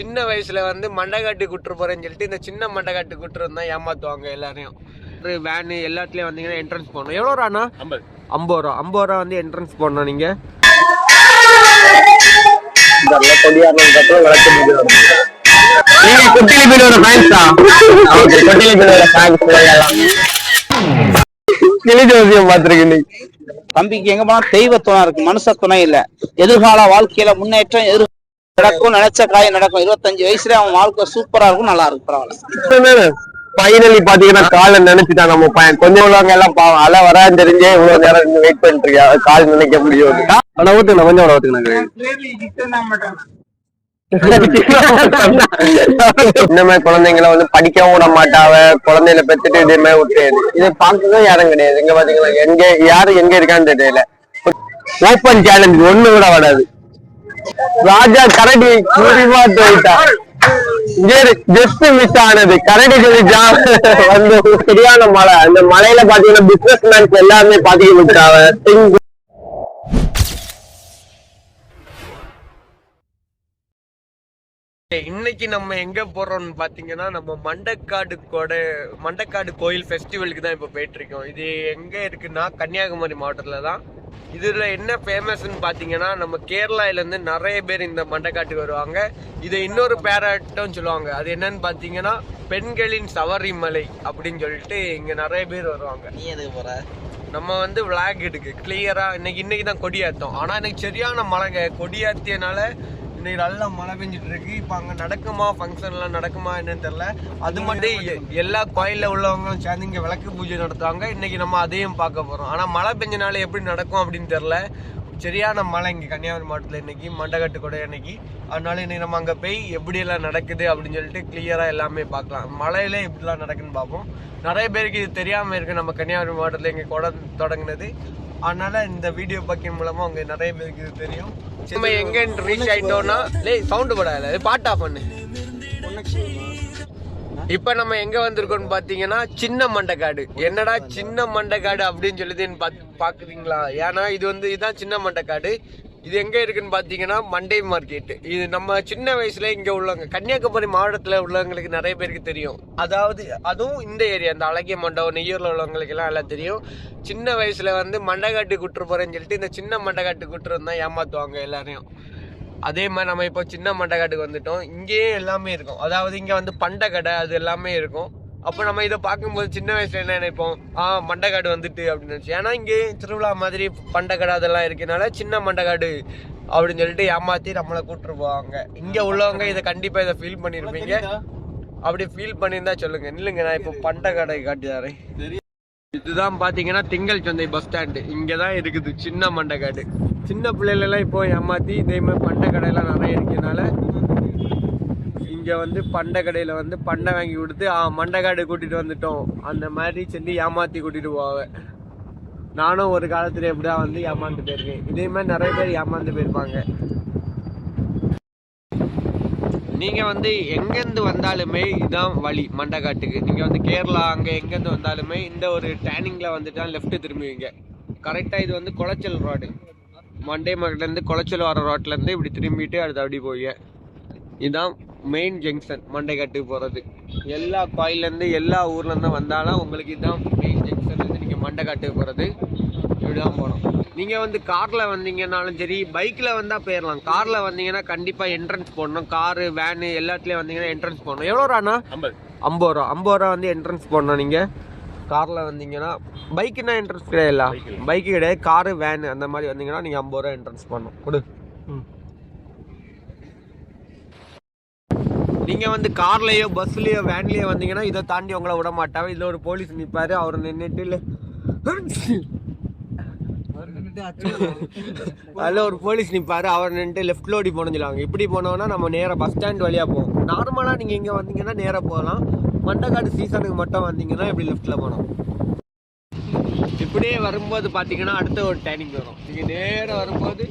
சின்ன வயசுல வந்து மண்டைக்காட்டு குட்டுரு போறேன்னு சொல்லிட்டு இந்த சின்ன மண்டைக்காட்டு குட்டுரு தான் ஏமாத்துவாங்க எல்லாரையும். ஒரு வேனு எல்லாத்துலயும் வந்தீங்கன்னா என்ட்ரன்ஸ் போடணும். எவ்வளோ ரூபாண்ணா ஐம்பது. ஐம்பது ரூபா. ஐம்பது ரூபா வந்து என்ட்ரன்ஸ் போடணும் நீங்க. நீங்க கொட்டிலி பீலோட ஃபேன்ஸ் தான் ஓகே கொட்டிலி பீலோட ஃபேன்ஸ் எல்லாம் கிளி ஜோசியம் பார்த்திருக்கேன் நீ தம்பிக்கு எங்க போனா தெய்வ துணை இருக்கு. மனுஷ துணை இல்ல. எதிர்கால வாழ்க்கையில முன்னேற்றம் எதிர் நடக்கும் நினைச்ச காரியம் நடக்கும். இருபத்தஞ்சு வயசுல அவன் வாழ்க்கை சூப்பரா இருக்கும் நல்லா இருக்கும். பரவாயில்ல. ஃபைனலி பாத்தீங்கன்னா காலை நினைச்சுட்டான் நம்ம பையன். கொஞ்சம் உள்ளவங்க எல்லாம் பாவம் அலை வரான்னு தெரிஞ்சே இவ்வளவு நேரம் வெயிட் பண்ணிட்டு இருக்கா கால் நினைக்க முடியும் ஆனா ஊத்துங்க கொஞ்சம் கூட ஊத்துங்க இந்த மாதிரி குழந்தைங்களை வந்து படிக்கவும் விட மாட்டாவ. குழந்தைகளை பெத்துட்டு இதே மாதிரி விட்டுறது இதை பார்க்கவே யாரும் கிடையாது. இங்க பாத்தீங்களா எங்க யாரு எங்க இருக்கான்னு தெரியல. ஓப்பன் சேலஞ்ச் ஒண்ணு கூட வராது. ராஜா கரடி குறிப்பா போயிட்டா ஜெஸ்ட் மிஸ் ஆனது. கரடி சொல்லி வந்து சரியான மழை. அந்த மலையில பாத்தீங்கன்னா பிசினஸ் மேன்ஸ் எல்லாருமே பாத்துக்க இன்னைக்கு நம்ம எங்க போறோம்னு பாத்தீங்கன்னா நம்ம மண்டக்காடு கோட மண்டக்காடு கோயில் ஃபெஸ்டிவலுக்கு தான் இப்போ போயிட்டு இருக்கோம் இது எங்க இருக்குன்னா கன்னியாகுமரி மாவட்டத்துல தான் இதுல என்ன ஃபேமஸ்னு பாத்தீங்கன்னா நம்ம கேரளால இருந்து நிறைய பேர் இந்த மண்டக்காட்டுக்கு வருவாங்க. இதை இன்னொரு பேராட்டம் சொல்லுவாங்க. அது என்னன்னு பாத்தீங்கன்னா பெண்களின் சவரிமலை அப்படின்னு சொல்லிட்டு இங்க நிறைய பேர் வருவாங்க. நீ எதுக்கு போற? நம்ம வந்து விளாக் எடுக்கு. கிளியரா இன்னைக்கு இன்னைக்கு தான் கொடியாத்தோம். ஆனா இன்னைக்கு சரியான மழைங்க. கொடியாத்தியனால இன்னைக்கு நல்லா மழை பெஞ்சிட்டு இருக்கு இப்போ அங்க நடக்குமா ஃபங்க்ஷன்லாம் நடக்குமா என்னன்னு தெரியல. அது மட்டும் எல்லா கோயில்ல உள்ளவங்களும் சேர்ந்து இங்க விளக்கு பூஜை நடத்துவாங்க. இன்னைக்கு நம்ம அதையும் பார்க்க போறோம். ஆனா மழை பெஞ்சனால எப்படி நடக்கும் அப்படின்னு தெரியல. சரியான மழை இங்க கன்னியாகுமரி மாவட்டத்தில் இன்னைக்கு மண்டகட்டு கூட இன்னைக்கு. அதனால இன்னைக்கு நம்ம அங்க போய் எப்படி எல்லாம் நடக்குது அப்படின்னு சொல்லிட்டு கிளியரா எல்லாமே பார்க்கலாம். மழையில எப்படிலாம் நடக்குன்னு பார்ப்போம். நிறைய பேருக்கு இது தெரியாம இருக்கு நம்ம கன்னியாகுமரி மாவட்டத்தில் இங்க கொடை தொடங்குனது. அதனால இந்த வீடியோ பார்க்கின் மூலமா அவங்க நிறைய பேருக்கு இது தெரியும். நம்ம எங்க ரீச் ஆயிட்டோம்னா லே சவுண்ட் போடாத பாட்டு ஆஃப் பண்ணு. இப்ப நம்ம எங்க வந்திருக்கோம்னு பாத்தீங்கன்னா சின்ன மண்டைக்காடு. என்னடா சின்ன மண்டைக்காடு அப்படின்னு சொல்லுது பாக்குறீங்களா? ஏன்னா இது வந்து இதுதான் சின்ன மண்டைக்காடு. இது எங்க இருக்குன்னு பாத்தீங்கன்னா மண்டே மார்க்கெட் இது நம்ம சின்ன வயசுல இங்க உள்ளவங்க கன்னியாகுமரி மாவட்டத்துல உள்ளவங்களுக்கு நிறைய பேருக்கு தெரியும். அதாவது அதுவும் இந்த ஏரியா இந்த அழகிய மண்டபம் நெய்யூர்ல உள்ளவங்களுக்கு எல்லாம் எல்லாம் தெரியும். சின்ன வயசுல வந்து மண்டைக்காட்டு குற்று போறேன்னு சொல்லிட்டு இந்த சின்ன மண்டைக்காட்டு குட்டுரு தான் ஏமாத்துவாங்க எல்லாரையும். அதே மாதிரி நம்ம இப்போ சின்ன மண்டைக்காட்டுக்கு வந்துட்டோம். இங்கேயே எல்லாமே இருக்கும். அதாவது இங்கே வந்து பண்டை கடை அது எல்லாமே இருக்கும். அப்போ நம்ம இதை பார்க்கும்போது சின்ன வயசுல என்ன நினைப்போம்? ஆ மண்டைக்காடு வந்துட்டு அப்படின்னு நினச்சி. ஏன்னா இங்கே திருவிழா மாதிரி பண்டை கடை அதெல்லாம் இருக்கனால சின்ன மண்டைக்காடு அப்படின்னு சொல்லிட்டு ஏமாத்தி நம்மளை கூப்பிட்டு போவாங்க இங்கே உள்ளவங்க இதை கண்டிப்பாக இதை ஃபீல் பண்ணியிருப்பீங்க அப்படி ஃபீல் பண்ணியிருந்தா சொல்லுங்க. நில்லுங்க நான் இப்போ பண்டை கடை காட்டி தரேன் இதுதான் பாத்தீங்கன்னா திங்கள் சந்தை பஸ் ஸ்டாண்டு இங்கே தான் இருக்குது சின்ன மண்டைக்காடு. சின்ன பிள்ளைகள் எல்லாம் இப்போ ஏமாத்தி இதே மாதிரி பண்டை கடையெல்லாம் நிறைய இருக்கனால இங்க வந்து பண்டை கடையில வந்து பண்டை வாங்கி கொடுத்து ஆ மண்டைக்காடு கூட்டிட்டு வந்துட்டோம். அந்த மாதிரி சொல்லி ஏமாத்தி கூட்டிட்டு போவேன் நானும் ஒரு காலத்துல எப்படியா வந்து ஏமாந்து போயிருக்கேன் இதே மாதிரி நிறைய பேர் ஏமாந்து போயிருப்பாங்க. நீங்கள் வந்து எங்கேருந்து வந்தாலுமே இதுதான் வழி மண்டைக்காட்டுக்கு நீங்கள் வந்து கேரளா அங்கே எங்கேருந்து வந்தாலுமே இந்த ஒரு டேனிங்ல வந்துட்டு லெஃப்ட்டு திரும்புவீங்க. கரெக்டாக இது வந்து குளச்சல் ரோடு மண்டே மார்க்கெட்ல குளச்சல் வர ரோட்லேருந்து இப்படி திரும்பிட்டு அடுத்து அப்படி போய் இதுதான் மெயின் ஜங்ஷன் மண்டைக்காட்டுக்கு போகிறது எல்லா கோயிலேருந்து எல்லா ஊர்லேருந்து வந்தாலும் உங்களுக்கு இதுதான் மெயின் ஜங்ஷன்லேருந்து நீங்கள் மண்டைக்காட்டுக்கு போகிறது இப்படி தான் போகணும். நீங்க வந்து கார்ல வந்தீங்கன்னாலும் சரி பைக்ல வந்தா போயிடலாம் கார்ல வந்தீங்கன்னா கண்டிப்பா என்ட்ரன்ஸ் போடணும். காரு வேனு எல்லாத்துலயும் வந்தீங்கன்னா என்ட்ரன்ஸ் போடணும். எவ்வளோ ரூபாண்ணா ஐம்பது. ரூபா. ஐம்பது ரூபா வந்து என்ட்ரன்ஸ் போடணும் நீங்க. கார்ல வந்தீங்கன்னா பைக்குனா என்ட்ரன்ஸ் கிடையாதுல்ல பைக்கு கிடையாது. காரு வேனு அந்த மாதிரி வந்தீங்கன்னா நீங்க ஐம்பது ரூபா என்ட்ரன்ஸ் பண்ணணும் கொடு. நீங்க வந்து கார்லயோ பஸ்லயோ வேன்லயோ வந்தீங்கன்னா இதை தாண்டி உங்களை விட மாட்டாங்க. இதுல ஒரு போலீஸ் நிப்பாரு. அவர் நின்னுட்டு இல்ல. அதில் ஒரு போலீஸ் நிற்பாரு அவர் நின்றுட்டு லெஃப்ட் ஓடி போகணும்னு சொல்லுவாங்க. இப்படி போனோம்னா நம்ம நேராக பஸ் ஸ்டாண்ட் வழியாக போவோம். நார்மலாக நீங்கள் இங்கே வந்தீங்கன்னா நேராக போகலாம். மண்டக்காடு சீசனுக்கு மட்டும் வந்தீங்கன்னா இப்படி லெஃப்ட்டில் போகணும்? இப்படியே வரும்போது பார்த்தீங்கன்னா அடுத்த ஒரு டேனிங் வரும். நீங்கள் நேராக வரும்போது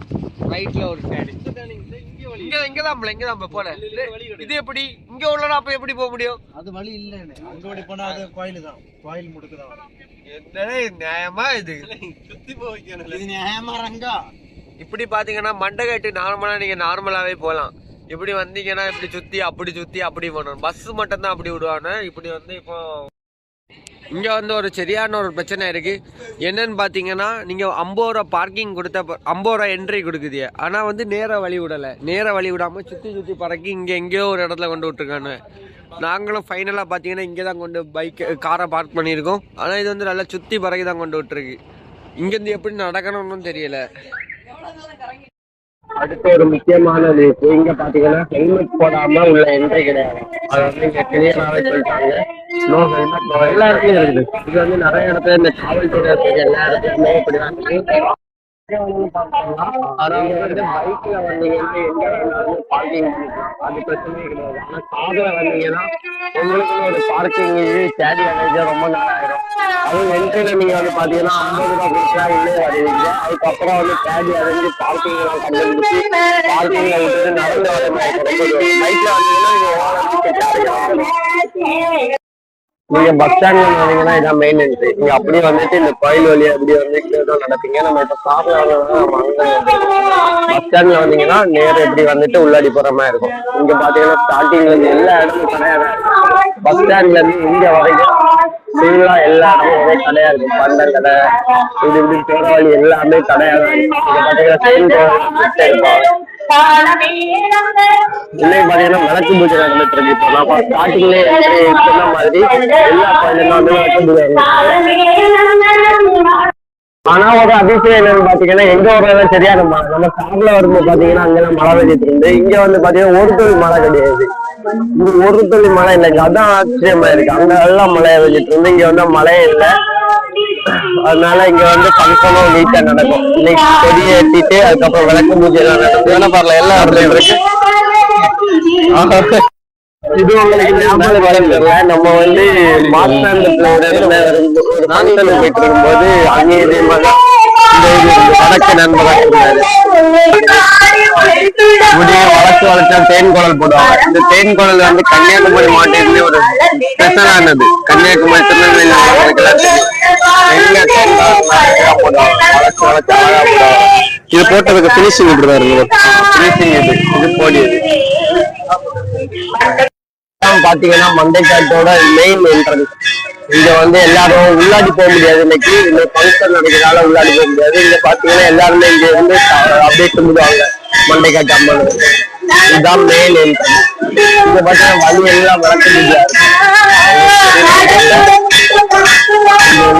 ரைட்டில் ஒரு டேனிங் இங்கே இங்கே தான் இங்கே தான் போல. இது எப்படி? இங்கே உள்ளனா அப்போ எப்படி போக முடியும்? அது வழி இல்லைன்னு அங்க ஓடி போனா அது கோயில் தான் கோயில் முடுக்கு தான். என்னடே நியாயமா இது? இது நியாயமா ரங்கா? இப்படி பாத்தீங்கன்னா மண்டகட்டு நார்மலா நீங்க நார்மலாவே போகலாம். இப்படி வந்தீங்கன்னா இப்படி சுத்தி அப்படி சுத்தி அப்படி போகணும். பஸ் மட்டும் தான் அப்படி விடுவானு இப்படி வந்து இப்போ இங்கே வந்து ஒரு சரியான ஒரு பிரச்சனை இருக்கு. என்னன்னு பார்த்தீங்கன்னா நீங்கள் ஐம்பது ரூபா பார்க்கிங் கொடுத்த ஐம்பது ரூபா என்ட்ரி கொடுக்குது. ஆனால் வந்து நேராக வழி விடலை. நேராக வழி விடாம சுற்றி சுற்றி பறக்கி இங்கே எங்கேயோ ஒரு இடத்துல கொண்டு விட்டுருக்கானு நாங்களும் ஃபைனலாக பார்த்தீங்கன்னா இங்கே தான் கொண்டு பைக் காரை பார்க் பண்ணியிருக்கோம். ஆனால் இது வந்து நல்லா சுற்றி பறக்கி தான் கொண்டு விட்டுருக்கு. இங்கேருந்து எப்படி நடக்கணும்னு தெரியலை. அடுத்த ஒரு முக்கியமானது இங்க பாத்தீங்கன்னா ஹெல்மெட் போடாம உள்ள என்ட்ரி கிடையாது. அது வந்து இங்க கிளியராகவே சொல்லிட்டாங்க. நோ ஹெல்மெட் எல்லா இடத்துலயும் இருக்குது. இது வந்து நிறைய இடத்துல இந்த காவல்துறை எல்லா இடத்துலயுமே இப்படிதான் அதாவது வந்து பைக்ல வந்தீங்கன்னா எங்க வேணாலும் பார்க்கிங் அது பிரச்சனையே கிடையாது. ஆனா கார்ல வந்தீங்கன்னா உங்களுக்கு ஒரு பார்க்கிங் இது தேடி அடைஞ்சா ரொம்ப நேரம் ஆயிரும் அதுவும் என்ட்ரில நீங்க வந்து பாத்தீங்கன்னா ஐம்பது ரூபா கொடுத்தா உள்ளே வருவீங்க. அதுக்கப்புறம் வந்து தேடி அடைஞ்சு பார்க்கிங் எல்லாம் கண்டுபிடிச்சு பார்க்கிங்ல விட்டுட்டு நடந்து வர மாதிரி பைக்ல வந்தீங்கன்னா நீங்க நீங்க பஸ் ஸ்டாண்ட்ல வந்தீங்கன்னா இதான் மெயின் என்ட்ரி நீங்க அப்படியே வந்துட்டு இந்த கோயில் வழியா அப்படியே வந்து கீழே தான் நடப்பீங்க. நம்ம இப்ப கார்ல பஸ் ஸ்டாண்ட்ல வந்தீங்கன்னா நேர எப்படி வந்துட்டு உள்ளாடி போற மாதிரி இருக்கும். இங்க பாத்தீங்கன்னா ஸ்டார்டிங்ல இருந்து எல்லா இடமும் கிடையாது பஸ் ஸ்டாண்ட்ல இருந்து இங்க வரைக்கும் ஃபுல்லா எல்லா இடமும் கடையா இருக்கும். பண்டம் கடை இது இப்படி போற வழி எல்லாமே கடையா இருக்கும். இங்க இன்னைக்கு பாத்தீங்கன்னா விளக்கு பூஜை நடந்துட்டு இருக்கு. இப்போ நம்ம ஸ்டார்டிங்லேயே சொன்ன மாதிரி எல்லா கோயிலும் வந்து விளக்கு பூஜை ஆனா ஒரு அதிசயம் என்னன்னு பாத்தீங்கன்னா எங்க வர்றதா சரியான மழை நம்ம சாப்பிட வரும்போது பாத்தீங்கன்னா அங்கெல்லாம் மழை பெஞ்சிட்டு இருந்து இங்க வந்து பாத்தீங்கன்னா ஒரு தொழில் மழை கிடையாது. இங்க ஒரு துளி மழை இல்லைங்க அதான் ஆச்சரியமா இருக்கு. அங்க எல்லாம் மழையா பெஞ்சிட்டு இருந்து இங்க வந்து மழையே இல்லை. அதனால இங்க வந்து ஃபங்க்ஷனும் நீட்டா நடக்கும். இன்னைக்கு கொடி ஏற்றிட்டு அதுக்கப்புறம் விளக்கு பூஜை எல்லாம் நடக்கும். என்ன பாருல எல்லா இடத்துலயும் இருக்கு. இது உங்களுக்கு ஞாபகம் தெரியல நம்ம வந்து மாஸ்டாண்டத்துல போயிட்டு இருக்கும்போது அங்கே இதே மாதிரி வடக்கு நண்பராக இருந்தாரு முடிய வளர்ச்சி தேன் குழல் போடுவாங்க. இந்த தேன் குழல் வந்து கன்னியாகுமரி மாவட்டத்திலே ஒரு ஸ்பெஷலானது கன்னியாகுமரி திருநெல்வேலி மாவட்டத்துக்கெல்லாம் தெரியும். அழகா போடுவாங்க. இது போட்டதுக்கு பினிஷிங் இப்படிதான் இருக்கு பினிஷிங் இது இது போடியது பாத்தீங்கன்னா மண்டைக்காட்டோட மெயின் என்ட்ரன்ஸ் இங்க வந்து எல்லாரும் உள்ளாடி போக முடியாது இன்னைக்கு. இந்த ஃபங்க்ஷன் நடக்கிறதால உள்ளாடி போக முடியாது. இங்க பாத்தீங்கன்னா எல்லாருமே இங்க வந்து அப்படியே கும்பிடுவாங்க. மண்டைக்காட்டு அம்மன் இதுதான் மெயின் என்ட்ரன்ஸ் இங்க பாத்தீங்கன்னா வழி எல்லாம் வளர்க்க முடியாது. இருக்கு இங்க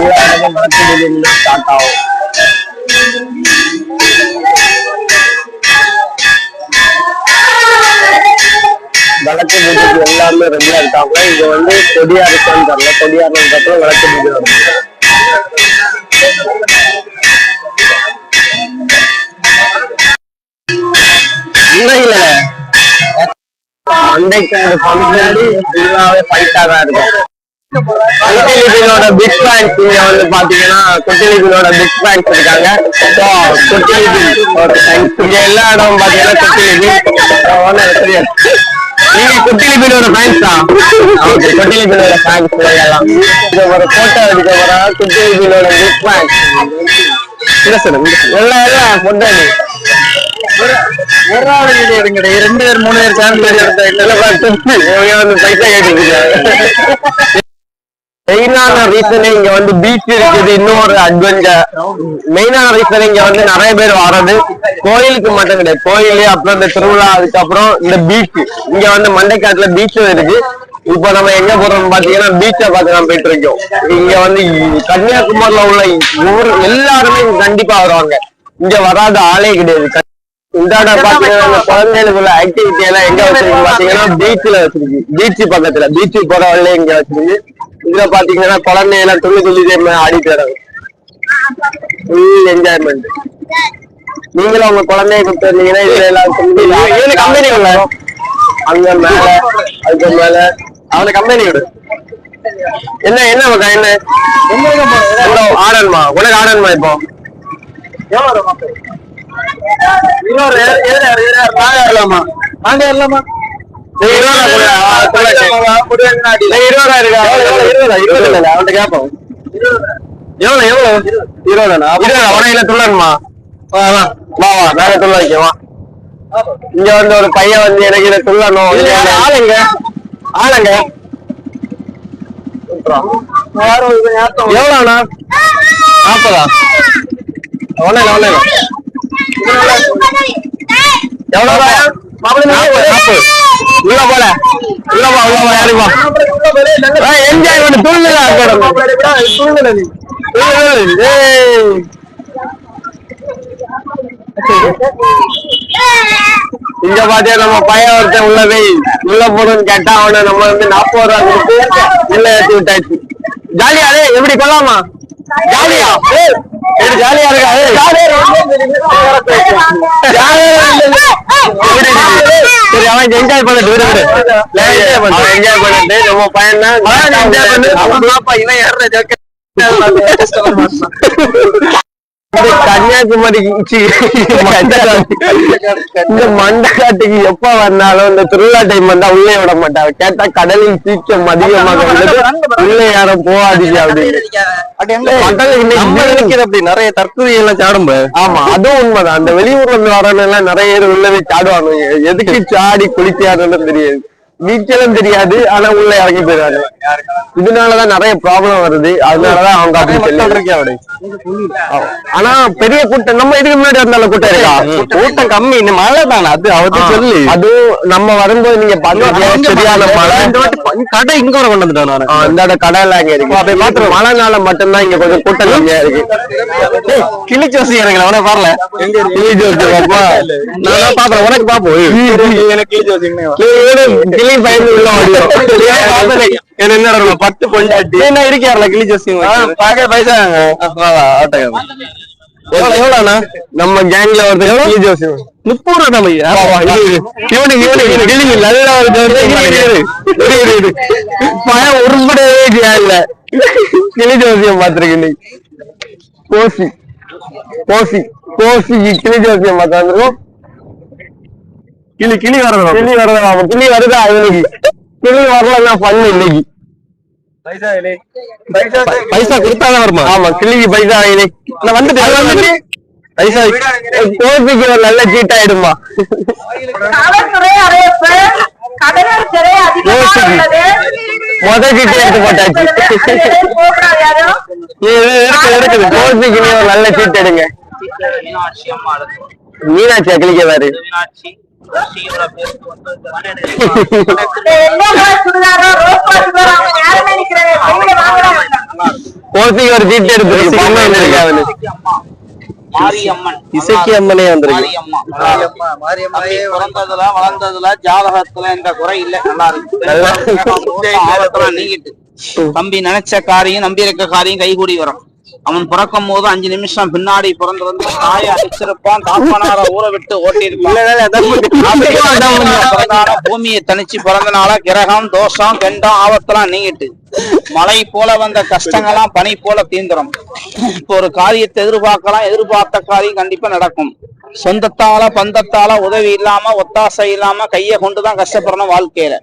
எல்லா இடமும் ஸ்டார்ட் ஆகும். விளக்கு பூஜைக்கு எல்லாருமே ரெடியா இருக்காங்க. இங்க வந்து கொடியா இருக்கான்னு தெரியல. கொடியா அப்புறம் விளக்கு பூஜை நடக்கும். இல்ல இல்ல மண்டைக்காடு ஃபங்க்ஷன் ஃபுல்லாவே ஃபைட்டா தான் இருக்கும். குட்டிலிபினோட பிக் ஃபேன்ஸ் இங்க வந்து பாத்தீங்கன்னா குட்டிலிபினோட பிக் ஃபேன்ஸ் இருக்காங்க. So, குட்டிலிபின் இங்க எல்லா இடமும் பாத்தீங்கன்னா குட்டிலிபின். நீங்க குட்டிலிபினோட ஃபேன்ஸ் தான் ஓகே குட்டிலிபினோட ஃபேன்ஸ் எல்லாம் இது ஒரு போட்டோ எடுக்க போறா குட்டிலிபினோட பிக் ஃபேன்ஸ் இல்ல சார் எல்லாம் எல்லாம் கொண்டாடி ஒரு ஆள் வீடியோ எடுங்கடா. ரெண்டு பேர் மூணு பேர் சேனல் எடுத்தா இல்ல பைசா கேட்டு மெயினான ரீசனே இங்க வந்து பீச் இருக்குது இன்னொரு அட்வென்ச்சர் மெயினான ரீசன் இங்க வந்து நிறைய பேர் வர்றது. கோயிலுக்கு மட்டும் கிடையாது. கோயில் அப்புறம் இந்த திருவிழா அதுக்கப்புறம் இந்த பீச் இங்க வந்து மண்டைக்காட்டுல பீச்சும் இருக்கு. இப்போ நம்ம எங்க போறோம் பாத்தீங்கன்னா பீச்சை பார்த்து நம்ம போயிட்டு இருக்கோம். இங்க வந்து கன்னியாகுமரியில உள்ள ஊர் எல்லாருமே இங்க கண்டிப்பா வருவாங்க. இங்க வராத ஆளே கிடையாது. இந்தாண்ட பாத்தீங்கன்னா குழந்தைகளுக்குள்ள ஆக்டிவிட்டி எல்லாம் எங்க வச்சிருக்கு? பாத்தீங்கன்னா பீச்ல வச்சிருக்கு. பீச் பக்கத்துல. பீச் போற வழியில இங்க வச்சிருக்கு. இதுல பாத்தீங்கன்னா குழந்தைங்க துள்ளி துள்ளி ஆடிட்டு வராங்க ஃபுல் என்ஜாய்மெண்ட் நீங்களும் உங்க குழந்தைய கூப்பிட்டு வந்தீங்கன்னா இதுல எல்லாம் கம்பெனி உள்ள அங்க மேல அதுக்கு மேல. அவன கம்பெனி விடு என்ன என்ன மக்கா என்ன? ஆடன்மா உனக்கு ஆடன்மா இப்போ? நாங்க ஏறலாமா நாங்க ஏறலாமா எவ்வளவு எவ்வளவு இருபதானா உனையில துள்ளணுமா வா வா வா வா நாங்க துள்ள வைக்க வா இங்க வந்து ஒரு பையன் வந்து எனக்கு இதை சொல்லணும் ஆளுங்க ஆளுங்க எவ்வளோண்ணா நாற்பதா ஒண்ணு இல்லை ஒண்ணு இல்லை உள்ள போல. உள்ள போ உள்ள போ யாருப்பா என்ஜாய் பண்ணு துள்ளுதல் ஏய். இங்க பாத்தியா நம்ம பையன் ஒருத்தன் உள்ள போய் உள்ள போடுன்னு கேட்டா அவனை நம்ம வந்து நாற்பது ரூபா கொடுத்து உள்ள ஏத்தி விட்டாச்சு. ஜாலியா எப்படி கொள்ளாமா ஜாலியா எப்படி ஜாலியா இருக்கா ஏய். ஜாலியா இருக்கு. எப்படி இருக்கு? சரி அவன் என்ஜாய் பண்ணிட்டு என்ஜாய் பண்ணு என்ஜாய் பண்ணிட்டு நம்ம பையன் என்ஜாய் பண்ணு அவன் இவன் ஏற ஜோக்க இந்த மண்டகாட்டுக்கு எப்ப வந்தாலும் இந்த திருவிழா டைம் வந்தா உள்ளே விட மாட்டாங்க. கேட்டா கடலில் சீக்கிரம் அதிகமாக உள்ளது. உள்ளே யாரும் போகாதீங்க அப்படின்னு அப்படி. நிறைய தற்கொலை எல்லாம் சாடும் ஆமா அதுவும் உண்மைதான். அந்த வெளியூர்ல இருந்து வரவங்க எல்லாம் நிறைய பேர் உள்ள போய் சாடுவாங்க. எதுக்கு சாடி குளிச்சாருன்னு தெரியாது. நீச்சலும் தெரியாது ஆனா உள்ள இறங்கி போயிடுவாங்க. இதனாலதான் நிறைய ப்ராப்ளம் வருது. அதனாலதான் அவங்க அப்படி ஆனா பெரிய கூட்டம் நம்ம இதுக்கு முன்னாடி வந்தாலும் கூட்டம் இருக்கா? கூட்டம் கம்மி இந்த மழை தானே. அது அவத்து சொல்லி. அதுவும் நம்ம வரும்போது நீங்க சரியான மழை. கடை இங்க வர கொண்டு வந்துட்டோம் நான் இந்த கடை எல்லாம் இங்க இருக்கு. அப்படி மாத்திரம் மழைனால மட்டும்தான் இங்க கொஞ்சம் கூட்டம் கம்மியா இருக்கு. கிளி ஜோசி இறங்கல உனக்கு வரல கிளி ஜோசி பாப்பா. நான் பாப்பேன் உனக்கு பாப்போம். எனக்கு கிளி கிளி பயந்து உள்ள ஓடிடும் என்ன பத்து பொண்டாட்டி என்ன பாக்க பைசா எவ்வளவுண்ணா நம்ம கேங்ல ஒருத்தர் ஜோசி முப்பது ரூபா நம்ம இவனுக்கு இவனுக்கு கிளி நல்ல ஒரு ஜோசி பயம் உருப்படவே இல்ல கிளி ஜோசியம் பாத்திருக்கேன் நீ கோசி கோசி கோசிக்கு கிளி ஜோசியம் பார்த்தா வந்துருக்கோம் கிளி கிளி வரதா? கிளி வரதா? கிளி வருதா இவனுக்கு கிளி வரலன்னா பண்ணு இன்னைக்கு. பைசா கொடுத்தாதான் வருமா? ஆமா கிளிக்கு பைசா நான் வந்துட்டு வந்துட்டு பைசா ஒரு நல்ல சீட் ஆயிடுமா? முத சீட்டு எடுத்து போட்டாச்சு. இருக்குது நீ ஒரு நல்ல சீட் எடுங்க. மீனாட்சி அம்மா அடுத்து மீனாட்சியா கிளிக்க வேறு கோசிக்கு ஒரு சீட் எடுத்து இசக்கி அம்மனே வந்திருக்கு மாரியம்மா. தம்பி பிறந்ததுல வளர்ந்ததுல ஜாதகத்துல எந்த குறை இல்ல. நல்லா இருக்கு. நீங்கிட்டு. தம்பி நினைச்ச காரியம் நம்பி இருக்க காரியம் கைகூடி வரும். அவன் பிறக்கும் போது அஞ்சு நிமிஷம் பின்னாடி பிறந்து வந்து தாயை அடிச்சிருப்பான் தாப்பனார ஊற விட்டு ஓட்டி இருப்பான் பூமியை தனிச்சு பிறந்தனால கிரகம் தோஷம் கெண்டம் ஆபத்தெல்லாம் நீங்கிட்டு. மழை போல வந்த கஷ்டங்கள்லாம் பனி போல தீந்துரும். இப்போ ஒரு காரியத்தை எதிர்பார்க்கலாம் எதிர்பார்த்த காரியம் கண்டிப்பா நடக்கும். சொந்தத்தால பந்தத்தால உதவி இல்லாம ஒத்தாசை இல்லாம கைய கொண்டுதான் கஷ்டப்படணும் வாழ்க்கையில.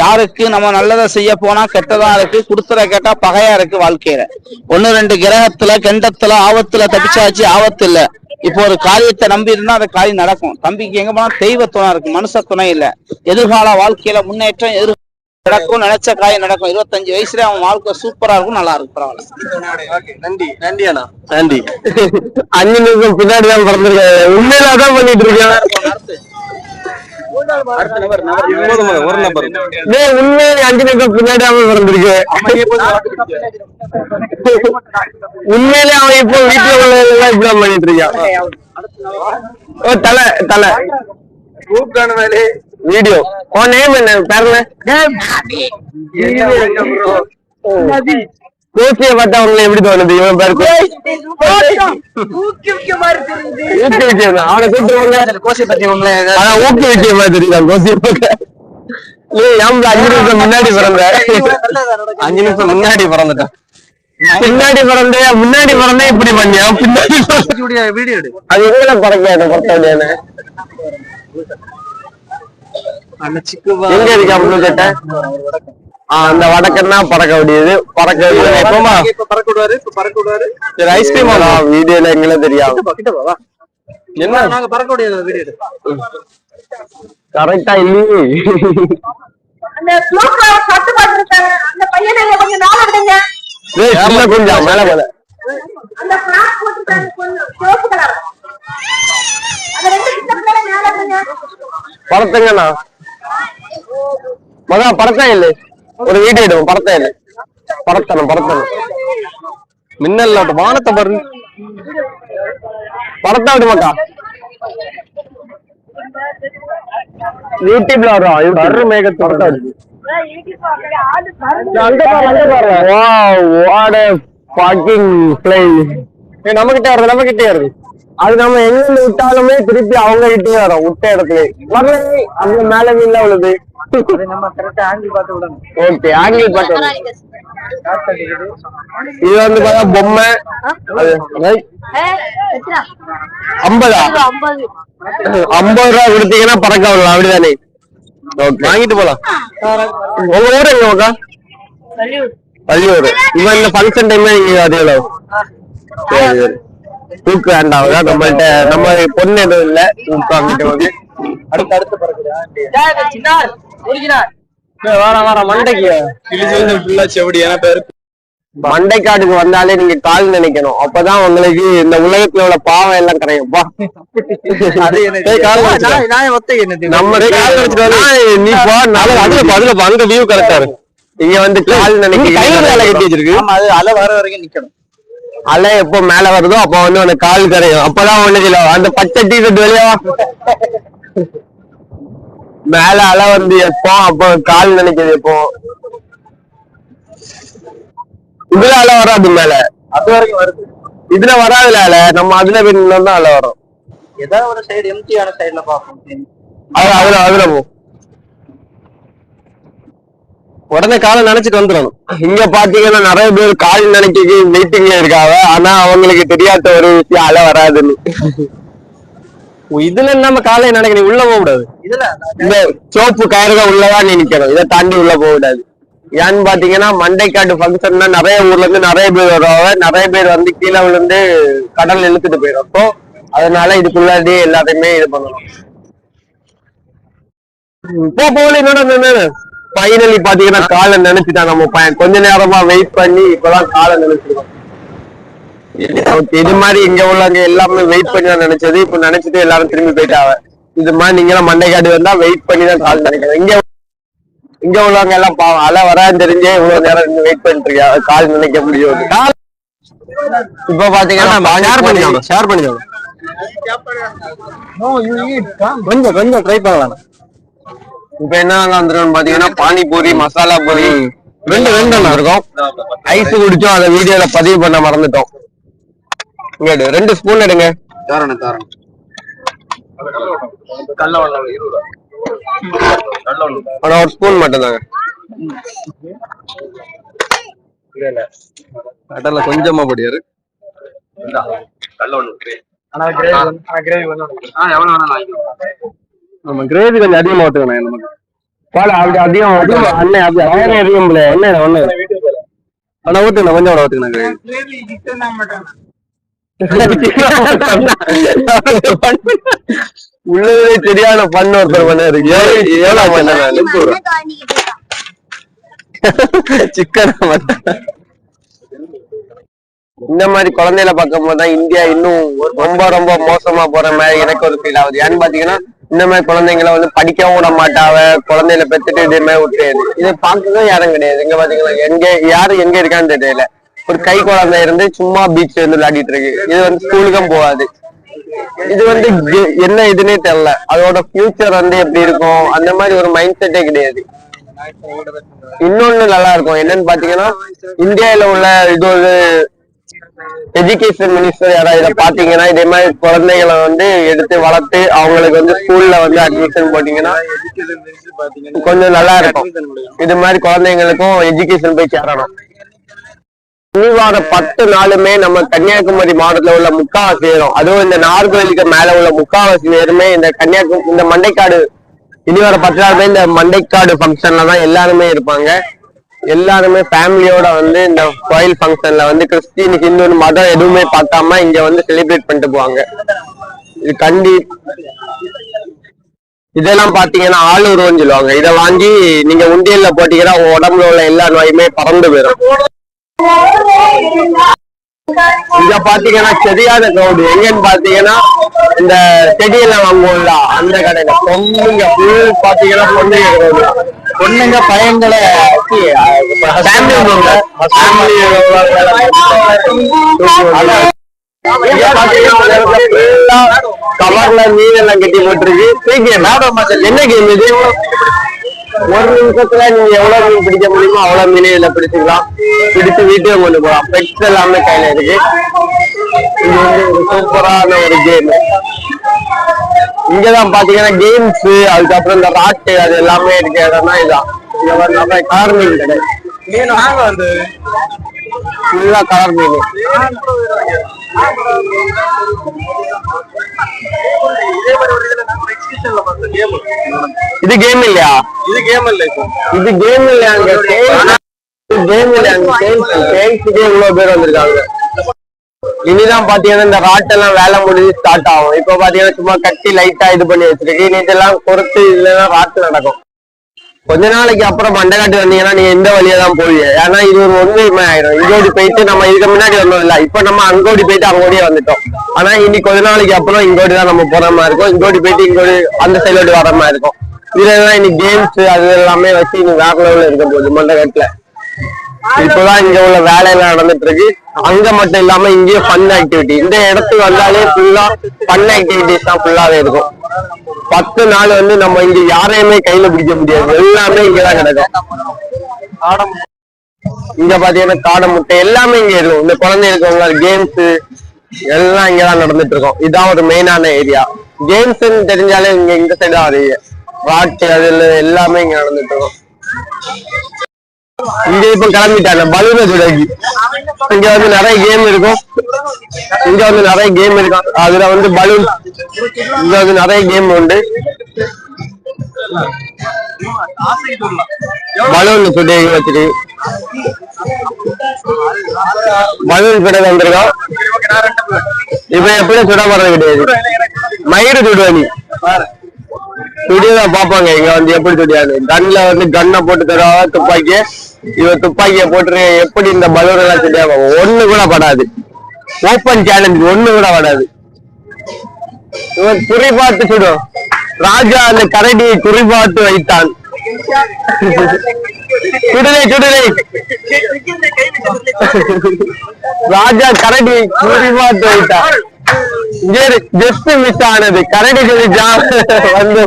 யாருக்கு நம்ம நல்லதை செய்ய போனா கெட்டதா இருக்கு குடுத்துற கேட்டா பகையா இருக்கு வாழ்க்கையில. ஒண்ணு ரெண்டு கிரகத்துல கெண்டத்துல ஆபத்துல தப்பிச்சாச்சு ஆபத்து இல்ல இப்போ ஒரு காரியத்தை நம்பி இருந்தா அந்த காரியம் நடக்கும். தம்பிக்கு எங்க போனா தெய்வ துணை இருக்கு மனுஷ துணை இல்ல. எதிர்கால வாழ்க்கையில முன்னேற்றம் எதிர் நடக்கும் நினைச்ச காரியம் நடக்கும். இருபத்தஞ்சு வயசுல அவன் வாழ்க்கை சூப்பரா இருக்கும் நல்லா இருக்கும். பரவாயில்ல. நன்றி. நன்றி அண்ணா. நன்றி. அஞ்சு நிமிஷம் பின்னாடி தான் பிறந்திருக்காரு உண்மையில அதான் பண்ணிட்டு இருக்கேன் ஒரு நம்பர் டேய், உண்மையிலே அஞ்சு நிமிஷம் பின்னாடி அவன் பிறந்திருக்கு. உண்மையிலே அவன் இப்போ வீட்டுல உள்ளதெல்லாம் இப்படிதான் பண்ணிட்டு இருக்கான். ஓ தலை தலை. வீடியோ. உன் நேம் என்ன? பேர் என்ன கோசியை பார்த்தா உங்களை எப்படி தோணுது? இவன் பேர். ஊக்குவிக்க அவனை கூப்பிட்டு கோசியை பத்தி உங்களை ஊக்குவிக்க மாதிரி தெரியுதா? கோசியை அஞ்சு நிமிஷம் முன்னாடி பிறந்த? அஞ்சு நிமிஷம் முன்னாடி பிறந்துட்டேன் பின்னாடி பிறந்தே முன்னாடி பிறந்தே இப்படி பண்ணியா? பின்னாடி வீடியோ அது இதுல பிறக்காது பொறுத்த எங்க இருக்கு அப்படின்னு கேட்டேன் ஆஹ் அந்த வடக்கன்னா பறக்க முடியுது பறக்க முடியாது எப்பமா? பறக்க விடுவாரு பறக்க விடுவாரு சரி ஐஸ்கிரீம் வீடியோல எங்களுக்கு தெரியாது. என்ன? நாங்க பறக்க வீடியோ கரெக்டா இல்லையே. அந்த ப்ளூ கலர் சட்டு போட்டிருக்காங்க அந்த பையனை இங்க கொஞ்சம் நாள் எடுங்க ஏய், சின்ன கொஞ்சம் மேல மேல எடுங்க படத்துங்கண்ணா மகா படத்தா இல்லை. ஒரு வீடியோ எடுவோம் படத்தா இல்லை. படத்தனம் படத்தனம் மின்னல் வானத்தை பாரு. படத்தா விடுமாக்கா யூடியூப்ல வரும் கரு மேகத்து படத்தா வாட். எ ஃபக்கிங் ப்ளே நம்ம கிட்ட வருது நம்ம கிட்டே வருது. அது நம்ம எங்க விட்டாலுமே திருப்பி அவங்க கிட்டே வரும் விட்ட இடத்துல வரல அங்க மேல மீன்ல உள்ளது நம்ம கரெக்டா ஆங்கிள் பார்த்து விடணும். ஓகே ஆங்கிள் பார்த்து. இது வந்து பார்த்தா பொம்மை? ஐம்பதா? ஐம்பது ரூபா கொடுத்தீங்கன்னா பறக்க விடலாம் அப்படிதானே? ஓகே வாங்கிட்டு போலாம். உங்க ஊர் எங்க உக்கா இவன் இந்த ஃபங்க்ஷன் டைம்ல நீங்க அது எவ்வளவு சரி சரி. தூக்கு வேண்டாம். அதான் நம்மள்ட்ட நம்ம பொண்ணு எதுவும் இல்ல. தூக்கு வாங்கிட்டு வந்து அடுத்து அடுத்து பறக்குது. வர வர மண்டைக்கு. ஃபுல்லா செவடி. ஏன்னா பேரு மண்டைக்காடுக்கு வந்தாலே நீங்க கால் நினைக்கணும். அப்பதான் உங்களுக்கு இந்த உலகத்துல உள்ள பாவம் எல்லாம் என்னது நம்ம நீ போ அதுல அங்க வியூ கரெக்டா இருக்கு. இங்க வந்து கால் நினைக்க அலை கட்டி வச்சிருக்கு. ஆமா அது அலை வர வரைக்கும் நிக்கணும். அலை எப்போ மேல வருதோ அப்ப வந்து உனக்கு கால் கரையும். அப்பதான் ஒண்ணு அந்த பச்சை டிஷர்ட் வெளியே வா. மேல அலை வந்து எப்போ? அப்போ கால் நினைக்கிறது எப்போ? இதுல அலை வராது மேல. அது வரைக்கும் வருது. இதுல வராதுல அலை. நம்ம அதுல வேணும்னா தான் அலை வரும். ஏதாவது ஒரு சைடு எம்டியான சைடுல பாப்போம் அது அதுல அதுல போ. உடனே காலை நினைச்சிட்டு வந்துடணும். இங்க பாத்தீங்கன்னா நிறைய பேர் கால் நினைக்க மீட்டிங்ல இருக்காங்க. ஆனா அவங்களுக்கு தெரியாத ஒரு விஷயம் அலை வராதுன்னு இதுல நம்ம காலை நினைக்க உள்ள போக கூடாது இதுல இந்த சோப்பு கயிறுக உள்ளதான் நீ நிக்கணும். இதை தாண்டி உள்ள போக கூடாது ஏன்னு பாத்தீங்கன்னா மண்டைக்காட்டு ஃபங்க்ஷன்னா நிறைய ஊர்ல இருந்து நிறைய பேர் வருவாங்க. நிறைய பேர் வந்து கீழே விழுந்து கடல் இழுத்துட்டு போயிடும். அதனால இதுக்குள்ளாடி எல்லாத்தையுமே இது பண்ணணும். போ போல என்னோட ஃபைனலி பாத்தீங்கன்னா காலை நினைச்சுட்டான் நம்ம பையன் கொஞ்ச நேரமா வெயிட் பண்ணி இப்பதான் காலை நினைச்சிருக்கோம். இது மாதிரி இங்க உள்ளவங்க எல்லாமே வெயிட் பண்ணி தான் நினைச்சது. இப்ப நினைச்சிட்டு எல்லாரும் திரும்பி போயிட்டாங்க. இது மாதிரி நீங்க எல்லாம் மண்டைக்காடு வந்தா வெயிட் பண்ணி தான் கால் நினைக்கிறேன். இங்க இங்க உள்ளவங்க எல்லாம் பாவம் அலை வரான்னு தெரிஞ்சே இவ்வளவு நேரம் வெயிட் பண்ணிட்டு இருக்காங்க கால் நினைக்க முடியும் கால் இப்ப பாத்தீங்கன்னா ஷேர் பண்ணிக்கோங்க ஷேர் பண்ணிக்கோங்க. கொஞ்சம் கொஞ்சம் ட்ரை பண்ணலாம். இப்ப என்ன வந்துடும் பாத்தீங்கன்னா பானிபூரி மசாலா பூரி. ரெண்டு ரெண்டு இருக்கும். ஐஸ் குடிச்சோம் அதை வீடியோல பதிவு பண்ண மறந்துட்டோம். இங்க. ரெண்டு ஸ்பூன் எடுங்க. தாரணம் தாரணம். ஆனா ஒரு ஸ்பூன் மட்டும் தாங்க கடலை கொஞ்சமா பொடியாரு ஆனா கிரேவி ஆனா கிரேவி வந்து நம்ம கிரேவி கொஞ்சம் அதிகமா ஊத்துக்கணும் நமக்கு பால் அப்படி அதிகம். அண்ணன் அப்படி அண்ணன் எரியும் போல என்ன ஒண்ணு ஆனா ஊத்துக்கணும் கொஞ்சம் கூட ஊத்துக்கணும் கிரேவி உள்ளதே சரியான பண்ண ஒருத்தர் பண்ணாரு ஏழா பண்ண சிக்கன் இந்த மாதிரி குழந்தைகளை பார்க்கும் போதுதான் இந்தியா இன்னும் ரொம்ப ரொம்ப மோசமா போற மாதிரி எனக்கு ஒரு ஃபீல் ஆகுது. ஏன்னு பாத்தீங்கன்னா இந்த மாதிரி குழந்தைங்களை வந்து படிக்கவும் விட மாட்டாவ? குழந்தைகளை பெற்றுட்டு இதே மாதிரி விட்டுறது இதை பார்க்கவே யாரும் கிடையாது. எங்க பாத்தீங்கன்னா எங்க யாரு எங்க இருக்கான்னு தெரியல. ஒரு கை குழந்தை இருந்து சும்மா பீச் வந்து விளையாடிட்டு இருக்கு. இது வந்து ஸ்கூலுக்கும் போகாது. இது வந்து என்ன இதுன்னே தெரியல. அதோட ஃபியூச்சர் வந்து எப்படி இருக்கும்? அந்த மாதிரி ஒரு மைண்ட் செட்டே கிடையாது. இன்னொன்னு நல்லா இருக்கும். என்னன்னு பாத்தீங்கன்னா இந்தியால உள்ள இது ஒரு எஜுகேஷன் மினிஸ்டர் யாராவது இதை பாத்தீங்கன்னா இதே மாதிரி குழந்தைகளை வந்து எடுத்து வளர்த்து அவங்களுக்கு வந்து ஸ்கூல்ல வந்து அட்மிஷன் போட்டீங்கன்னா கொஞ்சம் நல்லா இருக்கும். இது மாதிரி குழந்தைங்களுக்கும் எஜுகேஷன் போய் சேரணும். இனி வார பத்து நாளுமே நம்ம கன்னியாகுமரி மாவட்டத்துல உள்ள முக்காவாசி பேரும் அதுவும் இந்த நார்கோயிலுக்கு மேல உள்ள முக்காவாசி நேருமே இந்த கன்னியாகுமரி இந்த மண்டைக்காடு இனி வர பத்து நாளுமே இந்த மண்டைக்காடு ஃபங்க்ஷன்ல தான் எல்லாருமே இருப்பாங்க. எல்லாருமே ஃபேமிலியோட வந்து இந்த கோயில் ஃபங்க்ஷன்ல வந்து கிறிஸ்டின் ஹிந்து மதம் எதுவுமே பார்க்காம இங்க வந்து செலிப்ரேட் பண்ணிட்டு போவாங்க. இது கண்டி இதெல்லாம் பாத்தீங்கன்னா ஆளுருவன்னு சொல்லுவாங்க. இதை வாங்கி நீங்க உண்டியல்ல போட்டீங்கன்னா உங்க உடம்புல உள்ள எல்லா நோயுமே பறந்து போயிடும். இங்க பாத்தீங்கன்னா தெரியாத கிரௌடு எங்கன்னு பாத்தீங்கன்னா இந்த செடியெல்லாம் வாங்குவோம்ல அந்த கடையில. பொண்ணுங்க ஃபுல் பாத்தீங்கன்னா பொண்ணுங்க கிரௌடு பொண்ணுங்க பையன்களை கவர்ல மீன் எல்லாம் கட்டி போட்டிருக்கு. என்ன கேம் இது? ஒரு நிமிஷத்துல நீங்க எவ்வளவு மீன் பிடிக்க முடியுமோ அவ்வளவு மீன் இதுல பிடிச்சிக்கலாம். பிடிச்சு வீட்டுக்கு கொண்டு போகலாம். பெட்ஸ் எல்லாமே கையில இருக்கு. இது வந்து ஒரு சூப்பரான ஒரு கேம் இங்கதான் பாத்தீங்கன்னா கேம்ஸ் அதுக்கப்புறம் இந்த ராட்டு அது எல்லாமே இருக்கு. இடம்னா இதான். இங்க வந்து கலர் மீன் கடை. ஃபுல்லா கலர் மீன். இதே மாதிரி ஒரு இது கேம் இல்லையா? இது கேம் இல்ல இப்போ. இது கேம் இல்லையாங்க கேம் இல்லையாங்க சேல்ஸ் சேல்ஸுக்கே இவ்வளவு பேர் வந்திருக்காங்க. இனிதான் பாத்தீங்கன்னா இந்த ராட்டெல்லாம் வேலை முடிஞ்சு ஸ்டார்ட் ஆகும். இப்ப பாத்தீங்கன்னா சும்மா கட்டி லைட்டா இது பண்ணி வச்சிருக்கு. இனி இதெல்லாம் பொறுத்து இல்லைன்னா ராட்டு நடக்கும். கொஞ்ச நாளைக்கு அப்புறம் மண்டகாட்டு வந்தீங்கன்னா நீங்க இந்த வழியா தான் போவீங்க? ஏன்னா இது ஒரு ஒன்றுமே ஆயிடும் இங்கோடி போயிட்டு நம்ம இதுக்கு முன்னாடி வந்தோம் இல்ல இப்ப நம்ம அங்கோடி போயிட்டு அங்கோடியே வந்துட்டோம். ஆனா இனி கொஞ்ச நாளைக்கு அப்புறம் இங்கோடி தான் நம்ம போற மாதிரி இருக்கும். இங்கோடி போயிட்டு இங்கோடி அந்த சைடோடி வர மாதிரி இருக்கும். இதுல இனி கேம்ஸ் அது எல்லாமே வச்சு இனி வேற லெவல்ல இருக்க போகுது மண்டகத்துல இப்பதான் இங்க உள்ள வேலையெல்லாம் நடந்துட்டு இருக்கு அங்க மட்டும் இல்லாம இங்கேயும் ஃபன் ஆக்டிவிட்டி இந்த இடத்துக்கு வந்தாலே ஃபுல்லா ஃபன் ஆக்டிவிட்டிஸ் தான் ஃபுல்லாவே இருக்கும். பத்து நாள் வந்து நம்ம இங்க யாரையுமே கையில பிடிக்க முடியாது. எல்லாமே இங்கதான் கிடக்கும். இங்க பாத்தீங்கன்னா காடை முட்டை எல்லாமே இங்க இருக்கும். இந்த குழந்தை இருக்கவங்க கேம்ஸ் எல்லாம் இங்கதான் நடந்துட்டு இருக்கும் இதான் ஒரு மெயினான ஏரியா கேம்ஸ் தெரிஞ்சாலே இங்க இந்த சைடு தான் வருவீங்க ராட்டு அதுல எல்லாமே இங்க நடந்துட்டு இருக்கும் இங்க இப்ப கிளம்பிட்டாங்க. பலூன துடைக்கு இங்க வந்து நிறைய கேம் இருக்கும். இங்க வந்து நிறைய கேம் இருக்கும். அதுல வந்து பலூன். இங்க வந்து நிறைய கேம் உண்டு. பலூன் சுட்டி வச்சுட்டு. பலூன் கடை வந்திருக்கோம். இப்ப எப்படி சுட போறது கிடையாது. மயிறு சுடுவணி சுடியதான் பாப்பாங்க இங்க வந்து எப்படி சுடியாது. கண்ல வந்து கண்ணை போட்டு தருவாங்க. துப்பாக்கி. இவ துப்பாக்கிய போட்டு எப்படி இந்த பலூன் எல்லாம் தெரியாம ஒண்ணு கூட படாது. ஓப்பன் சேலஞ்ச் ஒண்ணு கூட படாது. இவன் குறிபார்த்து சுடும் ராஜா அந்த கரடியை குறிபார்த்து வைத்தான். சுடுலை சுடுலை ராஜா கரடி குறிபார்த்து வைத்தான். ஜஸ்ட் மிஸ் ஆனது கரடி குதிச்சா வந்து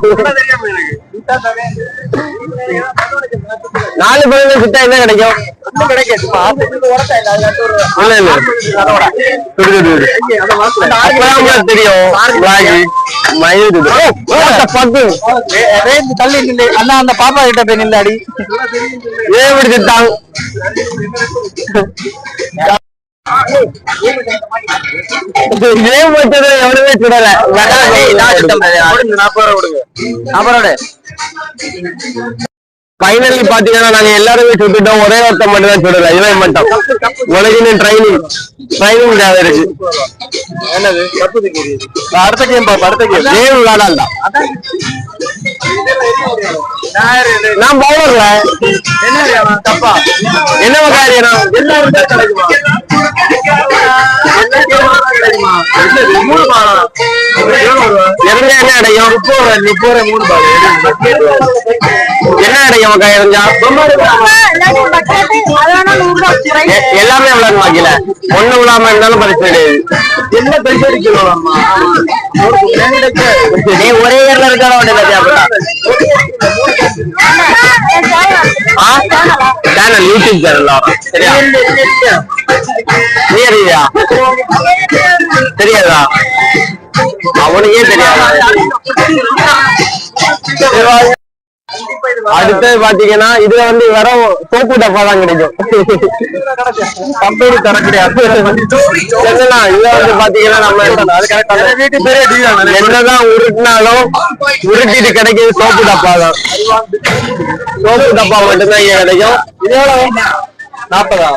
நாலு பேருக்கு சுத்தா என்ன கிடைக்கும்? அண்ணா அந்த பாப்பா கிட்ட போய் நில்லாடி ஏன் இப்படி திட்டாங்க? ஏன் மட்டும் எவனுமே சுடல ஃபைனலி பாத்தீங்கன்னா நாங்க எல்லாருமே சுட்டுட்டோம் ஒரே ஒருத்தன் மட்டும் தான் சுடல இவன் மட்டும். இன்னும் ட்ரைனிங் ட்ரைனிங் தேவை இருக்கு. அடுத்த கேம் பாப்பா அடுத்த கேம் கேம் விளையாடலாம். நான் பவுலர்ல என்ன தப்பா? என்ன காரியம்? மூணு பாலா என்ன அடையும்? முப்பது மூணு பால் என்ன அடையும்? மக்கா இறஞ்சா எ- எல்லாமே விளையாடு மாக்கல ஒண்ணு விழாம இருந்தாலும் பிரச்சனை கிடையாது என்ன அடிக்கலாம் நீ ஒரே ஏர்ல இருக்கான சேனல் யூடியூப் சேனல் சரியா? நீ அறியா தெரியாதா? அவனுக்கே தெரியாதா? அடுத்தது பாத்தீங்கன்னா இதுல வந்து வெறும் சோப்பு டப்பா தான் கிடைக்கும். கம்பெனி தர கிடையாது. என்னன்னா இதுல வந்து பாத்தீங்கன்னா நம்ம என்னதான் உருட்டினாலும் உருட்டிட்டு கிடைக்கிறது சோப்பு டப்பா தான். சோப்பு டப்பா மட்டும்தான் இங்க கிடைக்கும். நாற்பதா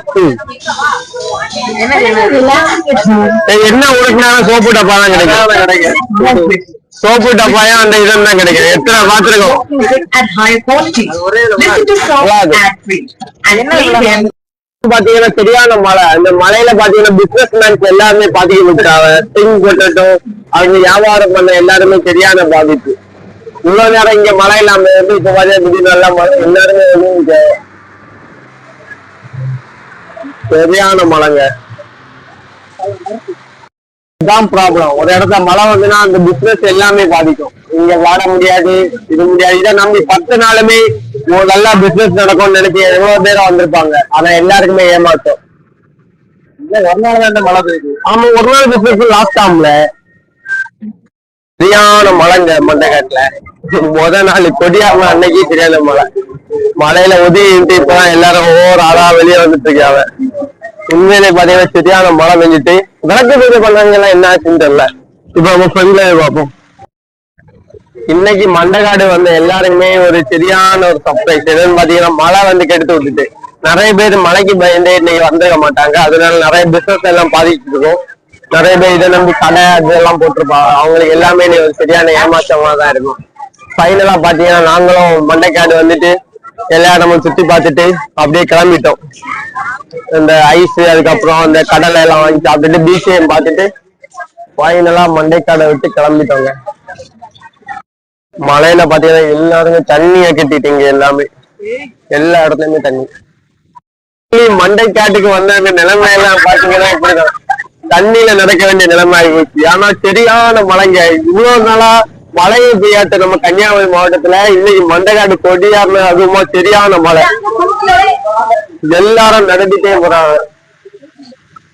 என்ன உனக்குனாலும் சோப்பு டப்பா தான் கிடைக்கும் சோப்பு டப்பாயும் அந்த இதம் தான் கிடைக்கும் எத்தனை them பாத்தீங்கன்னா சரியான மழை. அந்த மழையில பாத்தீங்கன்னா பிசினஸ் மேன்ஸ் எல்லாருமே பாதிக்கப்பட்டாங்க ஸ்டிங் போட்டட்டும். அவங்க வியாபாரம் பண்ண எல்லாருமே சரியான பாதிப்பு. இவ்வளவு நேரம் இங்க மழை இல்லாம இருந்து இப்ப பாத்தீங்கன்னா திடீர்னு நல்லா மழை. எல்லாருமே சரியான மழைங்க இதுதான் ப்ராப்ளம் ஒரு இடத்துல மழை வந்துன்னா அந்த பிசினஸ் எல்லாமே பாதிக்கும். இங்க வாட முடியாது இது முடியாது. இதை நம்பி பத்து நாளுமே ஒரு நல்லா பிசினஸ் நடக்கும்னு நினைச்சு எவ்வளவு பேர் வந்திருப்பாங்க. ஆனா எல்லாருக்குமே ஏமாத்தம். ஒரு நாள் தான் மழை பெய்யுது. ஆமா ஒரு நாள் பிசினஸ் லாஸ்ட் ஆம்ல சரியான மழைங்க மண்டகாட்டுல முத நாள் கொடியாம அன்னைக்கு தெரியாது மழை. மழையில உதவிட்டு இப்பதான் எல்லாரும் ஓவர் ஆளா வெளியே வந்துட்டு இருக்காங்க. உண்மையிலே பாத்தீங்கன்னா சரியான மழை பெஞ்சிட்டு விளக்கு பூஜை பண்ணவங்க எல்லாம் என்ன ஆச்சுன்னு தெரியல. இப்ப நம்ம ஃப்ரெண்ட்ல பார்ப்போம். இன்னைக்கு மண்டகாடு வந்த எல்லாருக்குமே ஒரு சரியான ஒரு சர்ப்ரைஸ் என்னன்னு பாத்தீங்கன்னா மழை வந்து கெடுத்து விட்டுட்டு. நிறைய பேர் மழைக்கு பயந்து இன்னைக்கு வந்துக்க மாட்டாங்க. அதனால நிறைய பிசினஸ் எல்லாம் பாதிச்சுட்டு இருக்கும். நிறைய பேர் இதை நம்பி கடை அதெல்லாம் போட்டிருப்பாங்க. அவங்களுக்கு எல்லாமே ஒரு சரியான ஏமாற்றமா தான் இருக்கும். ஃபைனலா பாத்தீங்கன்னா நாங்களும் மண்டைக்காடு வந்துட்டு எல்லா இடமும் சுத்தி பார்த்துட்டு அப்படியே கிளம்பிட்டோம். இந்த ஐஸ் அதுக்கப்புறம் இந்த கடலை எல்லாம் வாங்கி சாப்பிட்டுட்டு பீச்சையும் பார்த்துட்டு ஃபைனலா மண்டைக்காடை விட்டு கிளம்பிட்டோங்க. மலையில பாத்தீங்கன்னா எல்லாருமே தண்ணிய கட்டிட்டீங்க எல்லாமே. எல்லா இடத்துலயுமே தண்ணி. மண்டைக்காட்டுக்கு வந்த அந்த நிலைமை எல்லாம் பாத்தீங்கன்னா இப்படிதான். தண்ணியில நடக்க வேண்டிய நிலைமை ஆகி போச்சு. ஆனா சரியான மழைங்க. இவ்வளவு நாளா மழை பெய்யாத்த நம்ம கன்னியாகுமரி மாவட்டத்துல இன்னைக்கு மண்டைக்காடு கொடியார்னு அதுவுமா சரியான மழை எல்லாரும் நடந்துட்டே போறாங்க.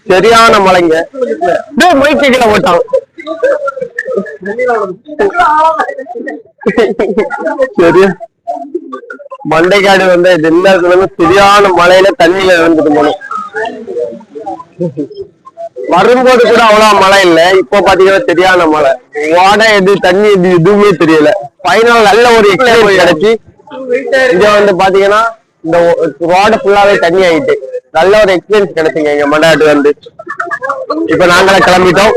சரியான மழைங்க டேய், கீழே போட்டான். சரி. மண்டைக்காடு வந்து இது சரியான மழையில தண்ணியில வந்துட்டு போனோம் வரும்போது கூட அவ்வளவு மழை இல்ல. இப்போ பாத்தீங்கன்னா சரியான மழை. வாடை எது தண்ணி எது எதுவுமே தெரியல. ஃபைனல் நல்ல ஒரு எக்ஸ்பீரியன்ஸ் கிடைச்சி. இங்க வந்து பாத்தீங்கன்னா இந்த ரோட ஃபுல்லாவே தண்ணி ஆயிட்டு. நல்ல ஒரு எக்ஸ்பீரியன்ஸ் கிடைச்சிங்க இங்க மண்டாட்டு வந்து. இப்ப நாங்களே கிளம்பிட்டோம்.